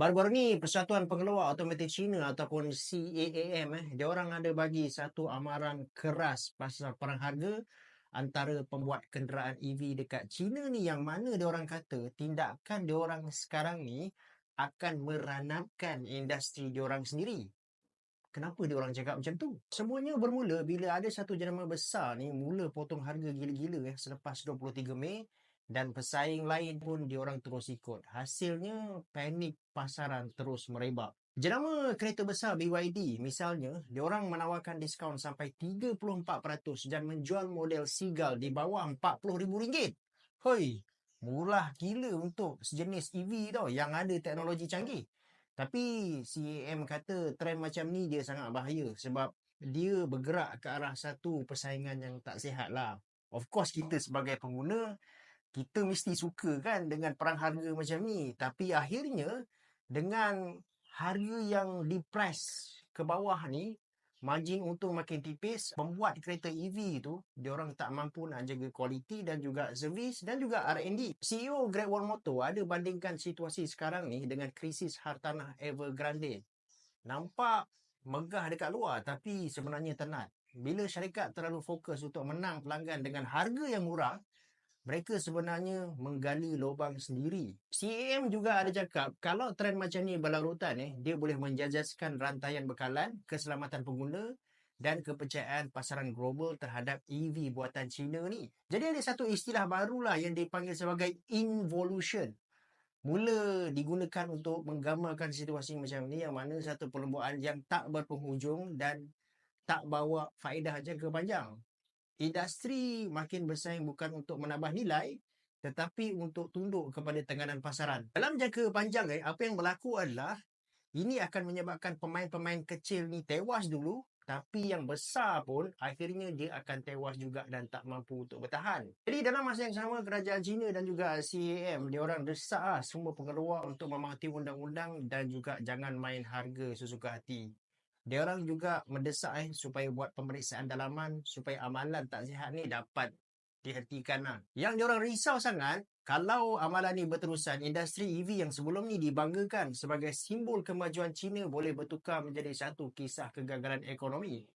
Baru-baru ni Persatuan Pengeluar Automotif Cina ataupun CAAM eh dia orang ada bagi satu amaran keras pasal perang harga antara pembuat kenderaan EV dekat China ni yang mana dia orang kata tindakan dia orang sekarang ni akan meranapkan industri dia orang sendiri. Kenapa dia orang cakap macam tu? Semuanya bermula bila ada satu jenama besar ni mula potong harga gila-gila eh selepas 23 Mei dan pesaing lain pun diorang terus ikut. Hasilnya panik pasaran terus merebak. Jenama kereta besar BYD misalnya, diorang menawarkan diskaun sampai 34% dan menjual model Seagull di bawah RM40,000. Hoi, murah gila untuk sejenis EV tau yang ada teknologi canggih. Tapi CAM kata trend macam ni dia sangat bahaya sebab dia bergerak ke arah satu persaingan yang tak sihat lah. Of course kita sebagai pengguna kita mesti suka kan dengan perang harga macam ni. Tapi akhirnya dengan harga yang depress ke bawah ni, margin untung makin tipis, membuat kereta EV tu, dia orang tak mampu nak jaga kualiti dan juga servis dan juga R&D. CEO Great Wall Motor ada bandingkan situasi sekarang ni dengan krisis hartanah Evergrande. Nampak megah dekat luar tapi sebenarnya tenat. Bila syarikat terlalu fokus untuk menang pelanggan dengan harga yang murah, mereka sebenarnya menggali lubang sendiri. CAM juga ada cakap kalau trend macam ni berlarutan eh, dia boleh menjajaskan rantaian bekalan, keselamatan pengguna dan kepercayaan pasaran global terhadap EV buatan China ni. Jadi ada satu istilah barulah yang dipanggil sebagai involution. Mula digunakan untuk menggambarkan situasi macam ni yang mana satu perlembuan yang tak berpenghujung dan tak bawa faedah jangka panjang industri makin bersaing bukan untuk menambah nilai tetapi untuk tunduk kepada tekanan pasaran. Dalam jangka panjang eh, apa yang berlaku adalah ini akan menyebabkan pemain-pemain kecil ni tewas dulu tapi yang besar pun akhirnya dia akan tewas juga dan tak mampu untuk bertahan. Jadi dalam masa yang sama kerajaan China dan juga CAM dia orang desak semua pengeluar untuk mematuhi undang-undang dan juga jangan main harga sesuka hati dia orang juga mendesak eh supaya buat pemeriksaan dalaman supaya amalan tak sihat ni dapat dihentikan lah. Yang dia orang risau sangat kalau amalan ni berterusan, industri EV yang sebelum ni dibanggakan sebagai simbol kemajuan China boleh bertukar menjadi satu kisah kegagalan ekonomi.